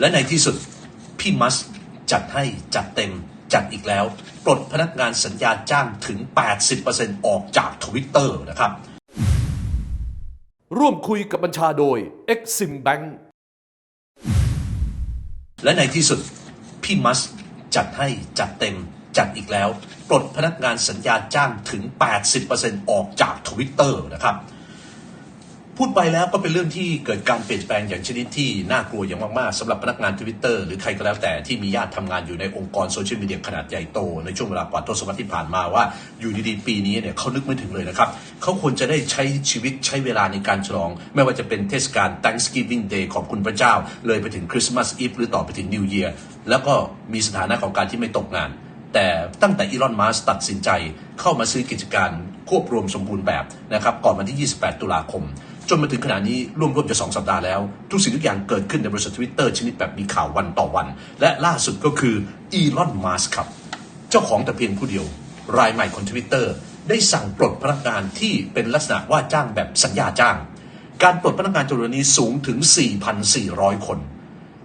และในที่สุด พี่มัสจัดให้จัดเต็มจัดอีกแล้ว ปลดพนักงานสัญญาจ้างถึง 80%ออกจากทวิตเตอร์นะครับ ร่วมคุยกับบัญชาโดย Exim Bank และในที่สุด พี่มัสจัดให้จัดเต็มจัดอีกแล้ว ปลดพนักงานสัญญาจ้างถึง 80%ออกจากทวิตเตอร์นะครับ พูดไปแล้วก็เป็นเรื่องที่เกิดการเปลี่ยนแปลงอย่างชนิดที่น่ากลัวอย่างมาก ๆสำหรับพนักงานทวิตเตอร์หรือใครก็แล้วแต่ที่มีญาติทำงานอยู่ในองค์กรโซเชียลมีเดียขนาดใหญ่โต ในช่วงเวลากว่าทศวรรษที่ผ่านมาว่า อยู่ดีๆ ปีนี้เนี่ยเขานึกไม่ถึงเลยนะครับ เขาควรจะได้ใช้ชีวิตใช้เวลาในการฉลอง ไม่ว่าจะเป็นเทศกาล Thanksgiving Day ขอบคุณพระเจ้า เลยไปถึงคริสต์มาสอีฟหรือต่อไปถึง New Year แล้วก็มีสถานะของการที่ไม่ตกงาน แต่ตั้งแต่อีลอนมัสตัดสินใจเข้ามาซื้อกิจการควบรวมสมบูรณ์แบบนะครับก่อนวันที่ 28 ตุลาคม จนมาถึงขณะนี้ร่วมๆจะ2สัปดาห์แล้ว ทุกสิ่งทุกอย่างเกิดขึ้นในบริษัททวิตเตอร์ชนิดแบบมีข่าววันต่อวัน และล่าสุดก็คืออีลอนมัสครับ เจ้าของแต่เพียงผู้เดียว รายใหม่ของทวิตเตอร์ได้สั่งปลดพนักงานที่เป็นลักษณะว่าจ้างแบบสัญญาจ้าง การปลดพนักงานจำนวนนี้สูงถึง 4,400 คน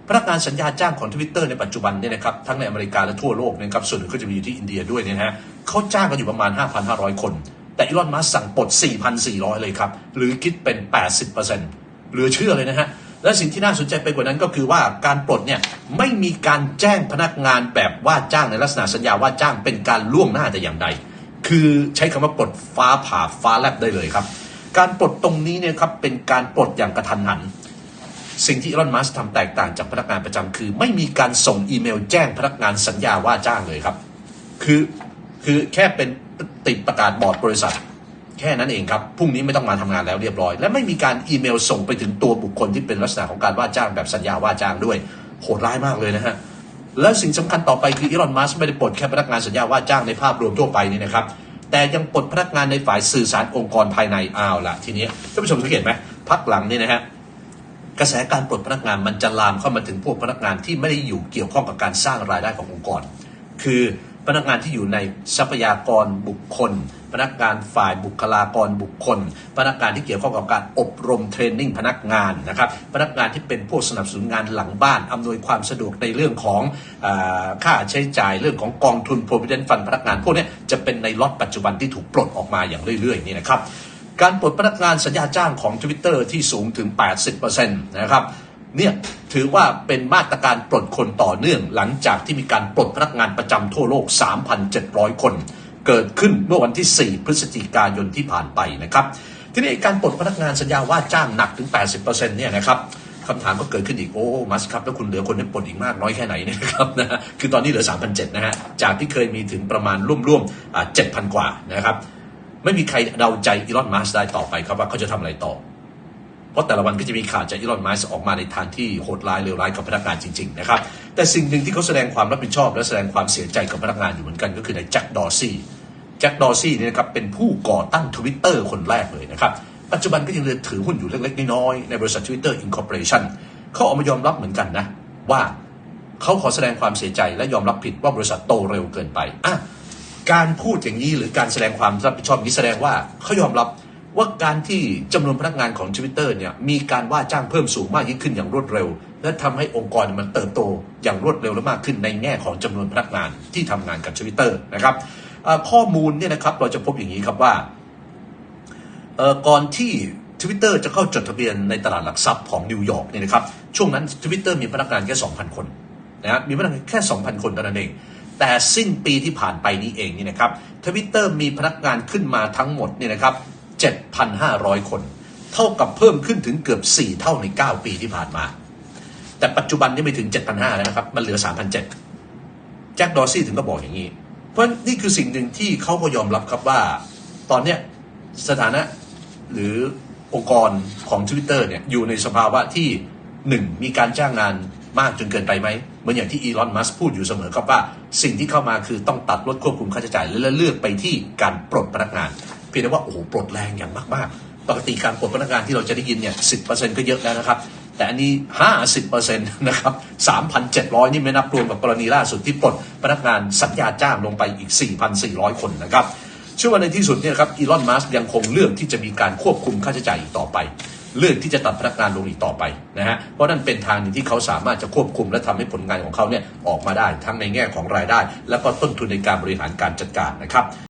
พนักงานสัญญาจ้างของทวิตเตอร์ในปัจจุบันเนี่ยนะครับทั้งในอเมริกาและทั่วโลกนะครับส่วนหนึ่งก็จะมีอยู่ที่อินเดียด้วยเนี่ยนะฮะเขาจ้างกันอยู่ประมาณ 5,500 คน แต่อีลอนมัสสั่งปลด 4,400 เลยครับ หรือคิดเป็น 80%เหลือเชื่อเลยนะฮะ และสิ่งที่น่าสนใจไปกว่านั้นก็คือว่าการปลดเนี่ยไม่มีการแจ้งพนักงานแบบว่าจ้างในลักษณะสัญญาว่าจ้างเป็นการล่วงหน้าแต่อย่างใด คือใช้คำว่าปลดฟ้าผ่าฟ้าแลบได้เลยครับ การปลดตรงนี้เนี่ยครับเป็นการปลดอย่างกระทันหันสิ่งที่อีลอน มัสทำแตกต่างจากพนักงานประจำคือ ไม่มีการส่งอีเมลแจ้งพนักงานสัญญาว่าจ้างเลยครับ คือคือแค่เป็น ติดประกาศบอร์ดบริษัท แค่นั้นเองครับพรุ่งนี้ไม่ต้องมาทำงานแล้วเรียบร้อย และไม่มีการอีเมลส่งไปถึงตัวบุคคลที่เป็นลักษณะของการว่าจ้างแบบสัญญาว่าจ้างด้วยโหดร้ายมากเลยนะฮะและสิ่งสำคัญต่อไปคืออีลอนมัสไม่ได้ปลดแค่พนักงานสัญญาว่าจ้างในภาพรวมทั่วไปนี่นะครับแต่ยังปลดพนักงานในฝ่ายสื่อสารองค์กรภายในอ้าวละทีนี้ท่านผู้ชมสังเกตไหมพักหลังนี่นะฮะกระแสการปลดพนักงานมันจะลามเข้ามาถึงพวกพนักงานที่ไม่ได้อยู่เกี่ยวข้องกับการสร้างรายได้ขององค์กร คือ พนักงานที่อยู่ในทรัพยากรบุคคล พนักงานฝ่ายบุคลากรบุคคล พนักงานที่เกี่ยวข้องกับการอบรมเทรนนิ่งพนักงานนะครับพนักงานที่เป็นผู้สนับสนุนงานหลังบ้านอำนวยความสะดวกในเรื่องของอค่าใช้จ่ายเรื่องของกองทุน provident fund พนักงานพวกนี้จะเป็นในล็อตปัจจุบันที่ถูกปลดออกมาอย่างเรื่อยๆนี่นะครับการปลดพนักงานสัญญาจ้างของ Twitter ที่สูงถึง 80%นะครับ เนี่ยถือว่าเป็นมาตรการปลดคนต่อเนื่องหลังจากที่มีการปลดพนักงานประจำทั่วโลก 3,700 คน เกิดขึ้นเมื่อวันที่ 4 พฤศจิกายนที่ผ่านไปนะครับ ทีนี้การปลดพนักงานสัญญาว่าจ้างหนักถึง 80%เนี่ยนะครับคำถามก็เกิดขึ้นอีก โอ้ มัสครับ แล้วคุณเหลือคนให้ปลดอีกมากน้อยแค่ไหนนะครับนะฮะคือตอนนี้เหลือ 3,700 นะฮะ จากที่เคยมีถึงประมาณร่วมๆ7,000กว่านะครับ ไม่มีใครเดาใจอีลอน มัสได้ต่อไปครับว่าเขาจะทำอะไรต่อ ราะแต่ละวันก็จะมีข่าวจากอีลอนมัสออกมาในทางที่โหดร้ายเลวร้ายกับพนักงานจริงๆนะครับแต่สิ่งหนึ่งที่เขาแสดงความรับผิดชอบ และแสดงความเสียใจกับพนักงานอยู่เหมือนกันก็คือในแจ็คดอร์ซี่แจ็คดอร์ซี่เนี่ยนะครับเป็นผู้ก่อตั้งทวิตเตอร์คนแรกเลยนะครับปัจจุบันก็ยังเลือถือหุ้นอยู่เล็กๆน้อยๆในบริษัท Twitter Incorporation เขาออกมายอมรับเหมือนกันนะ ว่าเขาขอแสดงความเสียใจและยอมรับผิดว่าบริษัทโตเร็วเกินไปอะการพูดอย่างนี้หรือการแสดงความรับผิดชอบนี้แสดงว่าเขายอมรับ ว่าการที่จำนวนพนักงานของทวิตเตอร์เนี่ยมีการว่าจ้างเพิ่มสูงมากยิ่งขึ้นอย่างรวดเร็ว และทำให้องค์กรมันเติบโตอย่างรวดเร็วและมากขึ้นในแง่ของจำนวนพนักงานที่ทำงานกับทวิตเตอร์นะครับข้อมูลเนี่ยนะครับเราจะพบอย่างนี้ครับว่าก่อนที่ Twitter จะเข้าจดทะเบียนในตลาดหลักทรัพย์ของนิวยอร์กเนี่ยนะครับช่วงนั้น Twitter มีพนักงานแค่ 2,000 คนนะมีพนักงานแค่ 2,000 คนเท่านั้นเอง แต่สิ้นปีที่ผ่านไปนี้เองนี่นะครับ Twitter มีพนักงานขึ้นมาทั้งหมดเนี่ยนะครับ 7,500 คน เท่ากับเพิ่มขึ้นถึงเกือบ 4 เท่าใน 9 ปีที่ผ่านมา แต่ปัจจุบันนี่ไม่ถึง 7,500 แล้วนะครับ มันเหลือ 3,700แจ็คดอซี่ถึงก็บอกอย่างนี้ เพราะนี่คือสิ่งหนึ่งที่เขาก็ยอมรับครับว่า ตอนเนี้ยสถานะหรือองค์กรของ Twitter เนี่ยอยู่ในสภาวะที่หนึ่งมีการจ้างงานมากจนเกินไปไหมเหมือนอย่างที่อีลอนมัสพูดอยู่เสมอครับว่า สิ่งที่เข้ามาคือต้องตัดลดควบคุมค่าใช้จ่าย และเลือกไปที่การปลดพนักงาน เพียงแต่ว่าโอ้โหปลดแรงอย่างมากๆ ปกติการปลดพนักงานที่เราจะได้ยินเนี่ยสิก็เยอะแล้วนะครับ แต่อันนี้ 50%นะครับ 3,700 นี่ไม่นับรวมกับกรณีล่าสุดที่ปลดพนักงานสัญญาจ้างลงไปอีก 4,400 คนนะครับเชื่อว่าในที่สุดเนี่ยครับอีลอนมัสยังคงเลือกที่จะมีการควบคุมค่าใช้จ่ายอีกต่อไป เลือกที่จะตัดพนักงานลงอีกต่อไปนะฮะเพราะนั่นเป็นทางหนึ่งที่เขาสามารถจะควบคุมและทำให้ผลงานของเขาเนี่ยออกมาได้ทั้งในแง่ของรายได้ และก็ต้นทุนในการบริหารการจัดการนะครับ